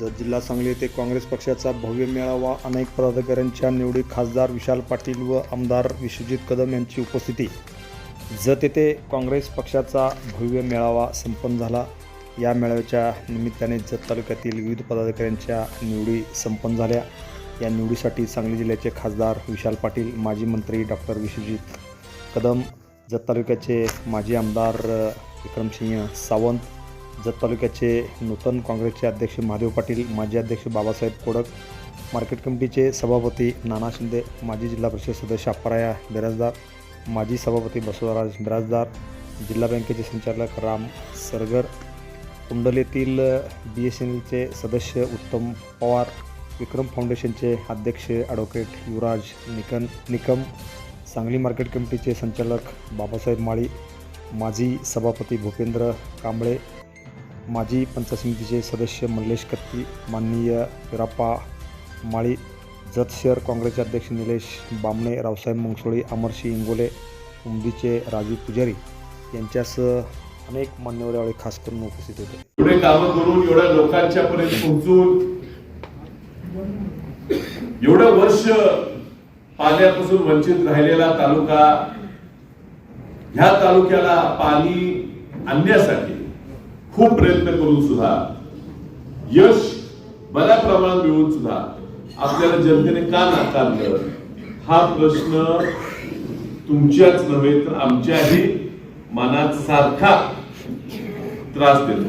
जत जिल्हा सांगली येथे काँग्रेस पक्षाचा भव्य मेळावा अनेक पदाधिकाऱ्यांच्या निवडी खासदार विशाल पाटील व आमदार विश्वजित कदम यांची उपस्थिती. जत येथे काँग्रेस पक्षाचा भव्य मेळावा संपन्न झाला. या मेळाव्याच्या निमित्ताने जत तालुक्यातील विविध पदाधिकाऱ्यांच्या निवडी संपन्न झाल्या. या निवडीसाठी सांगली जिल्ह्याचे खासदार विशाल पाटील माजी मंत्री डॉक्टर विश्वजित कदम जत तालुक्याचे माजी आमदार विक्रमसिंह सावंत जत तालुक्याचे नूतन काँग्रेसचे अध्यक्ष महादेव पाटील माजी अध्यक्ष बाबासाहेब कोडक मार्केट कमिटीचे सभापती नाना शिंदे माजी जिल्हा परिषद सदस्य अप्पराया बिराजदार माजी सभापती बसवराज बिराजदार जिल्हा बँकेचे संचालक राम सरगर कुंडलीतील बी एस एन एलचे सदस्य उत्तम पवार विक्रम फाउंडेशनचे अध्यक्ष ॲडव्होकेट युवराज निकन निकम सांगली मार्केट कमिटीचे संचालक बाबासाहेब माळी माजी सभापती भूपेंद्र कांबळे माजी पंचायत समितीचे सदस्य मल्लेश कत्ती माननीय विराप्पा माळी जत शहर काँग्रेसचे अध्यक्ष निलेश बामणे रावसाहेब मंगसोळी अमरसिंह इंगोले उमदीचे राजू पुजारी यांच्यासह अनेक मान्यवर यावेळी खास करून उपस्थित होते. एवढे कामं करून एवढ्या लोकांच्या पर्यंत पोहोचून एवढं वर्ष पाण्यापासून वंचित राहिलेला तालुका ह्या तालुक्याला पाणी आणण्यासाठी खूप प्रयत्न करून सुद्धा यश बऱ्या प्रमाणात मिळून सुद्धा आपल्याला जनतेने का नाकारलं? हा प्रश्न तुमच्याच नव्हे तर आमच्याही मनात सारखा त्रास देतो.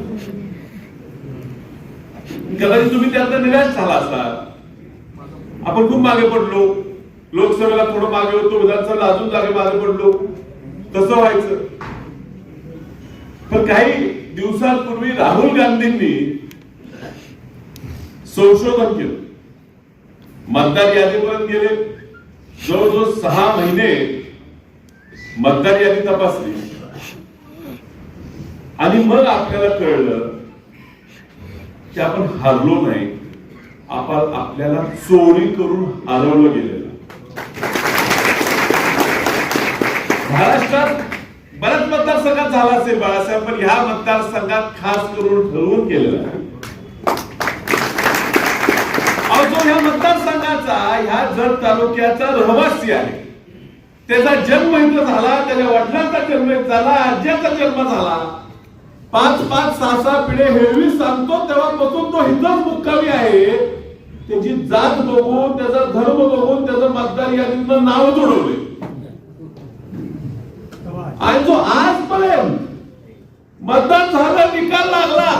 कदाचित तुम्ही त्यातनं निराश झाला असाल. आपण खूप मागे पडलो. लोकसभेला थोडं मागे होतो विधानसभेला अजून जागे मागे पडलो. तसं व्हायचं. पण काही दिवसांपूर्वी राहुल गांधींनी संशोधन केलं. मतदार यादीपर्यंत गेले. जवळजवळ सहा महिने मतदार यादी तपासली. आणि मग आपल्याला कळलं की आपण हरलो नाही. आपण आपल्याला चोरी करून हरवलं गेलेलं. महाराष्ट्रात बऱ्याच मतदारसंघात झाला असेल बाळासाहेब पण ह्या मतदारसंघात खास करून ठरवून गेलेला आहे. अहो, जो ह्या मतदारसंघाचा ह्या जत तालुक्याचा रहिवासी आहे त्याचा जन्म इथं झाला त्याच्या वडिलांचा जन्म झाला आज्याचा जन्म झाला. पाच पाच सहा सहा पिढे हेवी सांगतो तेव्हापासून तो इथंच मुक्कामी आहे. त्याची जात बघून त्याचा धर्म बघून त्याचं मतदार यादीतलं नाव जोडवले आणि जो आजपर्यंत मतदान झालं निकाल लागला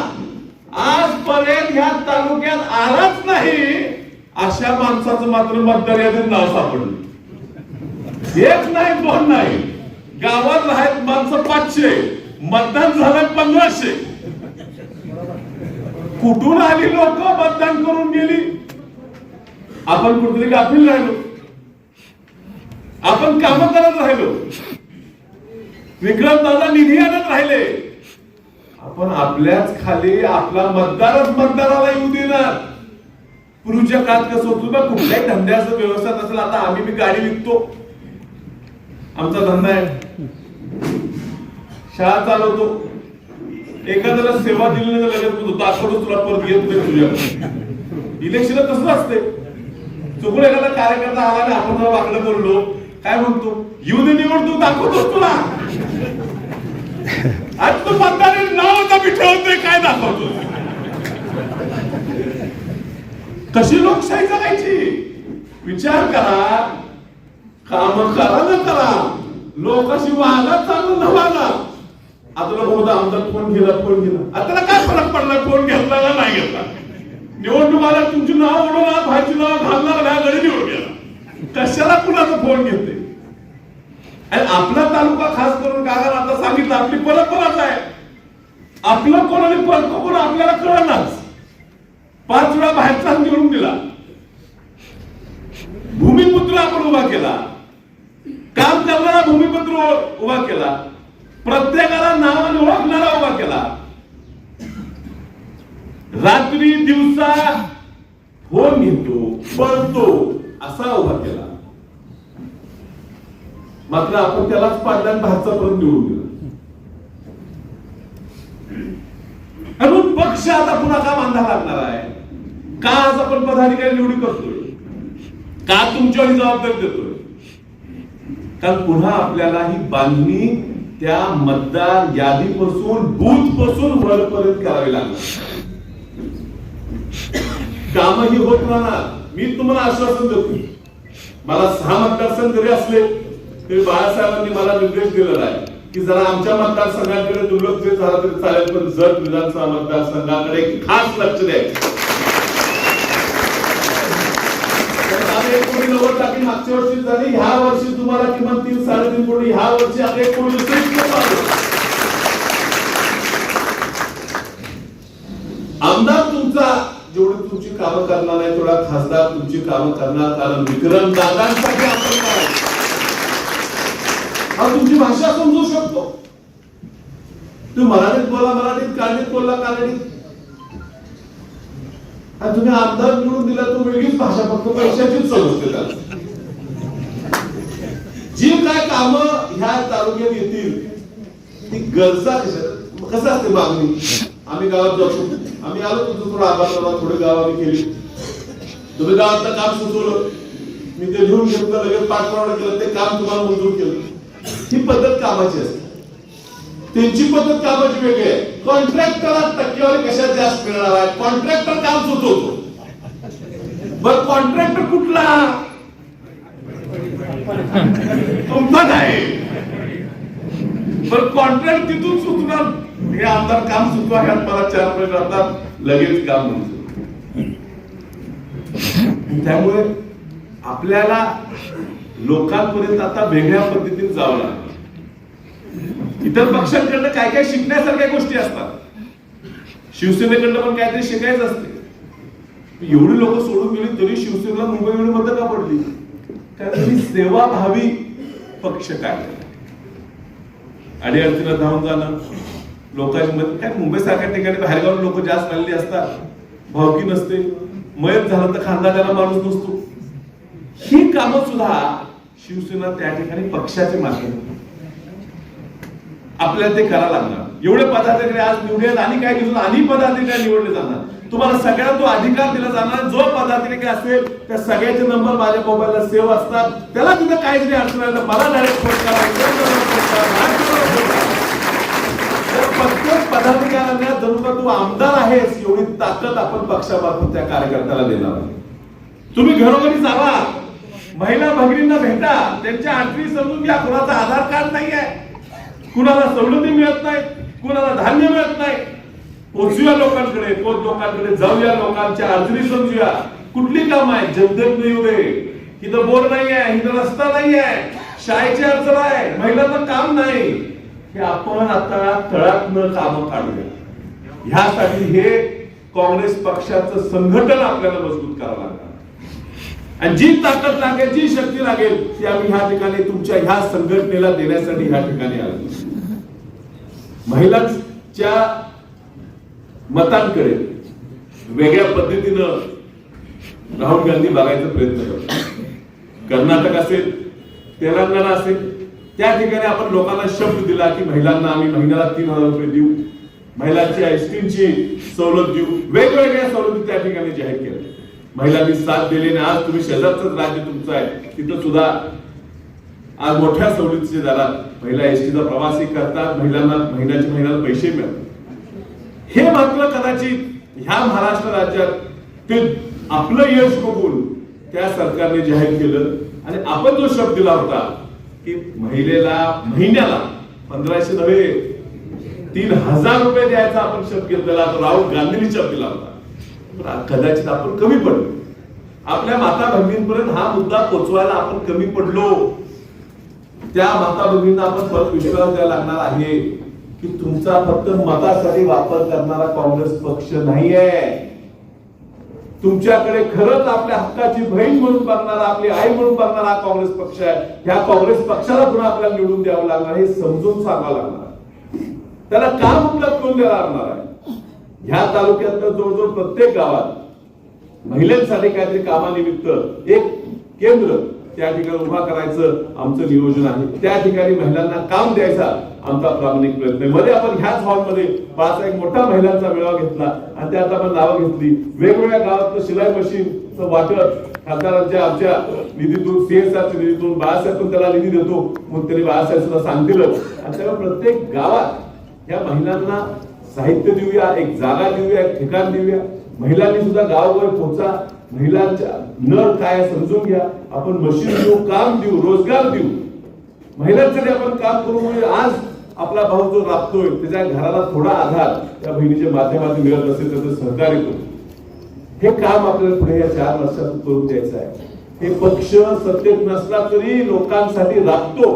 आजपर्यंत ह्या तालुक्यात आलाच नाही अशा माणसाचं मात्र मतदार यादीत नाव सापडलं. एक नाही दोन नाही. गावात आहेत माणसं पाचशे मतदान झालं पंधराशे कुठून आली लोक मतदान करून गेली? आपण कुठेतरी गाफील राहिलो. आपण काम करत राहिलो. विक्रम दादा निधी आणत राहिले. आपण आपल्याच खाली आपला मतदारच मतदाराला येऊ देणार. पूर्वीच्या काळात कसं होतं ना कुठल्याही धंद्याचं व्यवस्था नसेल आता आम्ही बी गाडी विकतो. आमचा धंदा आहे. शाळा चालवतो. एखाद्याला सेवा दिली नाही लगेच म्हणतो दाखवतो तुला परत घेत नाही तुझ्या इलेक्शन तसंच असते चुकून एखादा कार्यकर्ता आला आणि आपण जरा वाकडं बोललो. काय म्हणतो? येऊ दे निवड दाखवतोस तुला. आज तू मतदारी नाव आता ठेवतोय काय दाखवतो कशी लोकशाही करायची? विचार करा. काम करा ना करा. लोकांशी वागा चालू न वागा. आता लोक म्हणतात आमचा फोन गेला फोन गेला. आता काय फरक पडला फोन घेतला का नाही घेतला? निवडणूक आल्या तुमची नाव उडवणार भाजी नाव घालणार ह्या गडी निवडून गेला कशाला कुणाचा फोन घेते आणि आपला तालुका खास करून काका आता सांगितलं आपली परंपराच आहे. आपलं कोण आणि परक कोण आपल्याला कळणारच पाच वेळा बाहेरचा निवडून दिला. भूमिपुत्र आपण उभा केला. काम करणारा भूमिपुत्र उभा केला. प्रत्येकाला नावाने ओळखणारा उभा केला. रात्री दिवसा फोन घेतो पळतो असा उभा केला. मात्र आपण त्यालाच पाडला आणि परत निवडून दिला. म्हणून पक्ष आता पुन्हा का बांधा लागणार आहे? का आज आपण पदाधिकारी निवडी करतोय? का तुमच्यावर जबाबदारी देतोय? कारण पुन्हा आपल्याला ही बांधणी त्या मतदार यादीपासून बूथपासून वरपर्यंत करावी लागणार. कामही होत राहणार. मी तुम्हाला आश्वासन देतो. मला सहा मतदारसंघ जरी असले ते बाळासाहेबांनी मला निर्देश दिलेला आहे की जरा आमच्या मतदारसंघाकडे दुर्लक्ष झालं तरी चालेल पण जत विधानसभा मतदारसंघाकडे खास लक्ष द्यायचं. तर एक कोटी नव्वद टाकी मागच्या वर्षी झाली ह्या वर्षी तुम्हाला किमान तीन साडेतीन कोटी ह्या वर्षी आता एक कोटी आमदार तुमचा जेवढी तुमची कामं करणार नाही तेवढा खासदार तुमची कामं करणार कारण विक्रम दादांसाठी आपण काय हा तुमची भाषा समजू शकतो. तू मराठीत बोला मराठीत काळजीत बोलला काळजीत आणि तुम्ही आमदार निवडून दिला तो वेगळीच भाषा फक्त पैशाचीच समजते त्याला. जी काय काम ह्या तालुक्यात येतील ती गरजा कसं असते मागणी आम्ही? गावात जातो. आम्ही आलो तुमचं थोडं आभार थोडे गाव आम्ही केली. तुम्ही गावातलं काम सुचवलं. मी ते लिहून घेतलं लगेच पाठपुरावा केलं ते काम तुम्हाला मंजूर केलं. ही पद्धत कामाची असते. त्यांची पद्धत कामाची वेगळी आहे. कॉन्ट्रॅक्टरला टक्केवारी कशात जास्त मिळणार आहे? कॉन्ट्रॅक्टर काम सुचवतो. बर कॉन्ट्रॅक्टर कुठला? तुमचा नाही. पण कॉन्ट्रॅक्ट तिथून सुचणार. हे आमदार काम सुचवा ह्यात मला चार महिने राहतात लगेच काम म्हणतो त्यामुळे आपल्याला लोकांपर्यंत आता वेगळ्या पद्धतीने जावं लागतं इतर पक्षांकडनं काय काय शिकण्यासारख्या गोष्टी असतात. शिवसेनेकडनं पण काहीतरी शिकायचं असते. एवढी लोक सोडून गेली तरी शिवसेनेला मुंबई एवढी मतं का पडली? कारण ही सेवाभावी पक्ष काय? अडीअडचणीला धावून जाणं लोकांची मदत काय मुंबई सारख्या ठिकाणी बाहेरगावून लोक जास्त आलेली असतात? भावकी नसते. मयत झालं तर खांदा त्याला माणूस नसतो. ही कामं सुद्धा शिवसेना त्या ठिकाणी पक्षाचे माध्यम आपल्याला ते करायला लागणार. एवढे पदाधिकारी आज निवडले आणि काय दिवसात आणि पदाधिकारी निवडले जाणार. तुम्हाला सगळ्यात तो अधिकार दिला जाणार. जो पदाधिकारी असेल त्या सगळ्याचे नंबर माझ्या मोबाईलला सेव्ह असतात. त्याला तिथं काहीतरी अडचण आलं मला डायरेक्ट फोन करा. तर प्रत्येक पदाधिकाऱ्यांना जणू का तू आमदार आहेस एवढी ताकद आपण पक्षामार्फत त्या कार्यकर्त्याला देणार तुम्ही घरोघरी जावा. महिला भगिनींना भेटा. त्यांच्या आठवी समजून घ्या कुणाचा आधार कार्ड नाही आहे कुणाला सवलती मिळत नाही कुणाला धान्य मिळत नाही. पोचूया लोकांकडे पोच लोकांकडे जाऊया लोकांच्या अडचणी समजूया. कुठली काम आहे जनधन नाही उभे. इथं बोर नाही आहे इथं रस्ता नाही आहे शाळेची अडचण आहे. महिलांना काम नाही. हे आपण आता तळातनं काम काढूया. ह्यासाठी हे काँग्रेस पक्षाचं संघटन आपल्याला मजबूत करावं लागणार. आणि जी ताकद लागेल जी शक्ती लागेल ती आम्ही ह्या ठिकाणी तुमच्या ह्या संघटनेला देण्यासाठी ह्या ठिकाणी आलो. महिलांच्या मतांकडे वेगळ्या पद्धतीनं राहुल गांधी बघायचा प्रयत्न करतो कर्नाटक असेल तेलंगणा असेल त्या ठिकाणी आपण लोकांना शब्द दिला की महिलांना आम्ही महिन्याला तीन हजार रुपये देऊ. महिलांची आईस्क्रीमची सवलत देऊ. वेगवेगळ्या सवलती त्या ठिकाणी जाहीर केल्या. महिलांनी साथ दिली आणि आज तुम्ही शेजारचंच राज्य तुमचं आहे. तिथं सुद्धा आज मोठ्या सवलतीचे झाला. महिला एसटीचा प्रवासही करतात. महिलांना महिन्याच्या महिन्याला पैसे मिळतात. हे मात्र कदाचित ह्या महाराष्ट्र राज्यात ते आपलं यश बघून त्या सरकारने जाहीर केलं. आणि आपण जो शब्द दिला होता की महिलेला महिन्याला पंधराशे नव्हे तीन हजार रुपये द्यायचा आपण शब्द घेतलेला राहुल गांधींनी शब्द दिला होता. कदाचित आपण कमी पडलो. आपल्या माता भगिनींपर्यंत हा मुद्दा पोचवायला आपण कमी पडलो. त्या माता भगिनींना आपण परत विश्वास द्यायला लागणार आहे की तुमचा फक्त मतासाठी वापर करणारा काँग्रेस पक्ष नाहीये. तुमच्याकडे खरंच आपल्या हक्काची बहीण म्हणून बघणारा आपली आई म्हणून बघणारा हा काँग्रेस पक्ष आहे. ह्या काँग्रेस पक्षाला पुन्हा आपल्याला निवडून द्यावं लागणार हे समजून सांगावं लागणार त्याला काम उपलब्ध करून द्यावं लागणार आहे? ह्या तालुक्यातलं जवळजवळ प्रत्येक गावात महिलांसाठी काहीतरी कामानिमित्त एक केंद्र त्या ठिकाणी उभा करायचं आमचं नियोजन आहे. त्या ठिकाणी महिलांना काम द्यायचा आमचा प्रामाणिक प्रयत्नमध्ये आपण ह्याच हॉलमध्ये पाच एक मोठा महिलांचा मेळावा घेतला आणि त्यात आपण नावं घेतली. वेगवेगळ्या गावातलं शिलाई मशीनचं वाटप खासदारांच्या आमच्या निधीतून सीएसआरच्या निधीतून बाळासाहेब पण त्याला निधी देतो. मग त्यांनी बाळासाहेब सुद्धा सांगतील. आणि त्यामुळे प्रत्येक गावात या महिलांना साहित्य देऊया एक जागा देऊया एक ठिकाण देऊया. महिलांनी सुद्धा गावावर पोहोचा महिलांच्या नर काय समजून घ्या. आपण मशीन देऊ काम देऊ रोजगार देऊ. महिलांसाठी आपण काम करू म्हणजे आज आपला भाऊ जो राबतोय त्याच्या घराला थोडा आधार त्या बहिणीच्या माध्यमातून मिळत असेल त्याचं सहकार्य करू. हे काम आपल्याला पुढे या चार वर्षात करून द्यायचं आहे. हे पक्ष सत्तेत नसला तरी लोकांसाठी राबतो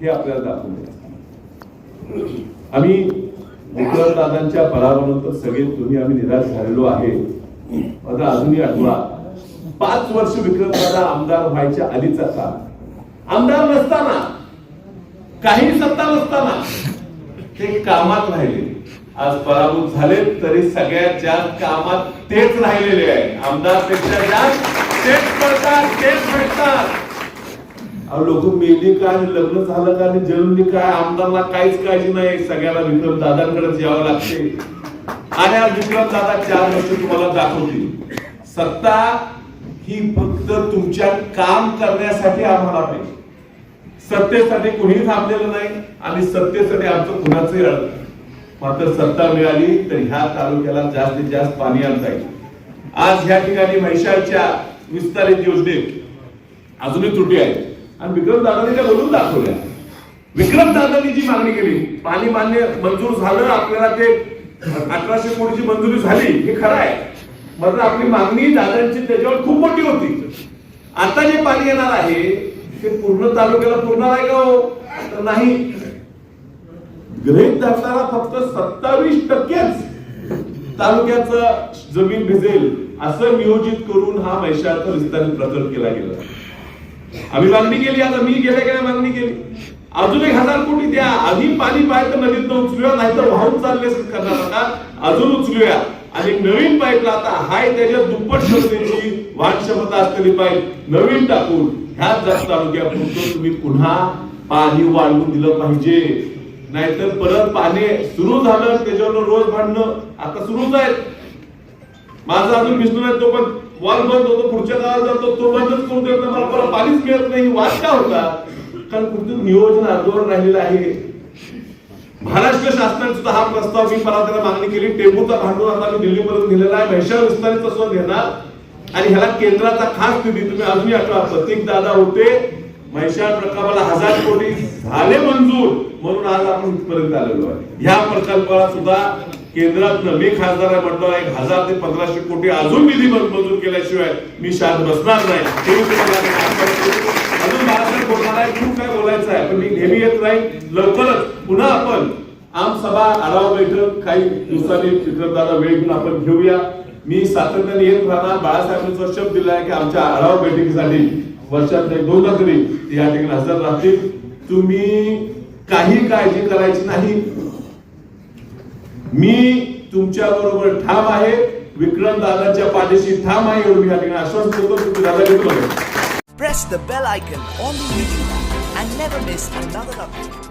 हे आपल्याला दाखवून द्यायचं आम्ही विक्रम दादांच्या पराभवानंतर सगळे तुम्ही आम्ही निराश झालेलो आहे. माझा अजूनही आठवा. पाच वर्ष विक्रम दादा आमदार व्हायच्या आधीचा काळ आमदार नसताना काही सत्ता नसताना ते कामात राहिले. आज पराभूत झाले तरी सगळ्यात जास्त कामात तेच राहिलेले आहे आमदारपेक्षा जास्त तेच पडतात तेच भेटतात. लोक मेली काय लग्न झालं का आणि जन्मली काय आमदारला काहीच काळजी नाही सगळ्याला विक्रम दादांकडेच यावं लागते. आणि आज विक्रम दादा चार वर्ष तुम्हाला दाखवतील. सत्ता ही फक्त तुमच्या काम करण्यासाठी आम्हाला पाहिजे. सत्तेसाठी कुणीही थांबलेलं नाही आणि सत्तेसाठी आमचं कुणाचंही अडत मात्र सत्ता मिळाली तर ह्या तालुक्याला जास्तीत जास्त पाणी आणता येईल. आज ह्या ठिकाणी म्हैशाळच्या विस्तारित योजनेत अजूनही त्रुटी आहेत. आणि विक्रम दादाने त्या बोलून दाखवल्या. विक्रम दादांनी जी मागणी केली पाणी मान्य मंजूर झालं आपल्याला ते अठराशे कोटीची मंजुरी झाली हे खरं आहे. मात्र आपली मागणी दादांची त्याच्यावर खूप मोठी होती. आता जे पाणी येणार आहे ते पूर्ण तालुक्याला पुरणार आहे का हो? तर नाही. गृहित धरताना फक्त सत्तावीस टक्केच तालुक्याचं जमीन भिजेल असं नियोजित करून हा मैशाचा विस्तारित प्रकल्प केला गेला. आम्ही मागणी केली आता मी गेल्या गेल्या मागणी केली? अजून एक हजार कोटी द्या. आधी पाणी पाहिजे तर नदीत उचलूया नाही तर वाहून चालले कर्नाटकात अजून उचलूया. आणि नवीन पाईपला आता हाय त्याच्या दुप्पट क्षमतेची वाहन क्षमता असलेली पाईप नवीन टाकून ह्याच जास्त तालुक्यापुरतं तुम्ही पुन्हा पाणी वाढवून दिलं पाहिजे. नाहीतर परत पाणी सुरू झालं त्याच्यावर रोज भांडणं. आता सुरूच आहेत. माझा अजून विष्णू नाही तो पण वॉल बंद होतो पुढच्या गावात जातो तो बंदच करून देत मला परत पाणीच मिळत नाही वाद का होता? कारण कुठे नियोजन अर्धवर राहिलेलं आहे. महाराष्ट्र शासनाने सुद्धा हा प्रस्ताव मी परत त्याला मागणी केली टेंबूचा भांडून आता मी दिल्लीपर्यंत दिलेला आहे म्हैशाळ विस्तारित सुद्धा देणार आणि ह्याला केंद्राचा खास निधी तुम्ही अजूनही आठवा प्रतीक दादा होते महिषा प्रकल्पाला हजार कोटी झाले मंजूर म्हणून आज आपण इथपर्यंत आलेलो आहे. ह्या प्रकल्पाला सुद्धा केंद्रातनं मी खासदार आहे म्हटलं एक हजार ते पंधराशे कोटी अजून निधी मंजूर केल्याशिवाय मी शांत बसणार नाही. अजून बाळासाहेब बोलणार आहे खूप काय बोलायचं आहे? पण मी नेहमी येत नाही. लवकरच पुन्हा आपण आम सभा आढावा बैठक काही दिवसांनी चित्रदादा वेळ घेऊन आपण घेऊया. मी सातत्याने येत राहणार. बाळासाहेबांनी शब्द दिला आहे की आमच्या आढावा बैठकीसाठी वर्षात दोनदा तरी या ठिकाणी हजर राहतील. तुम्ही काही काळजी करायची नाही. मी तुमच्या बरोबर ठाम आहे. विक्रम दादाच्या पाठीशी ठाम आहे एवढी या ठिकाणी आश्वास देतो. तुम्ही दादा press the bell icon on the YouTube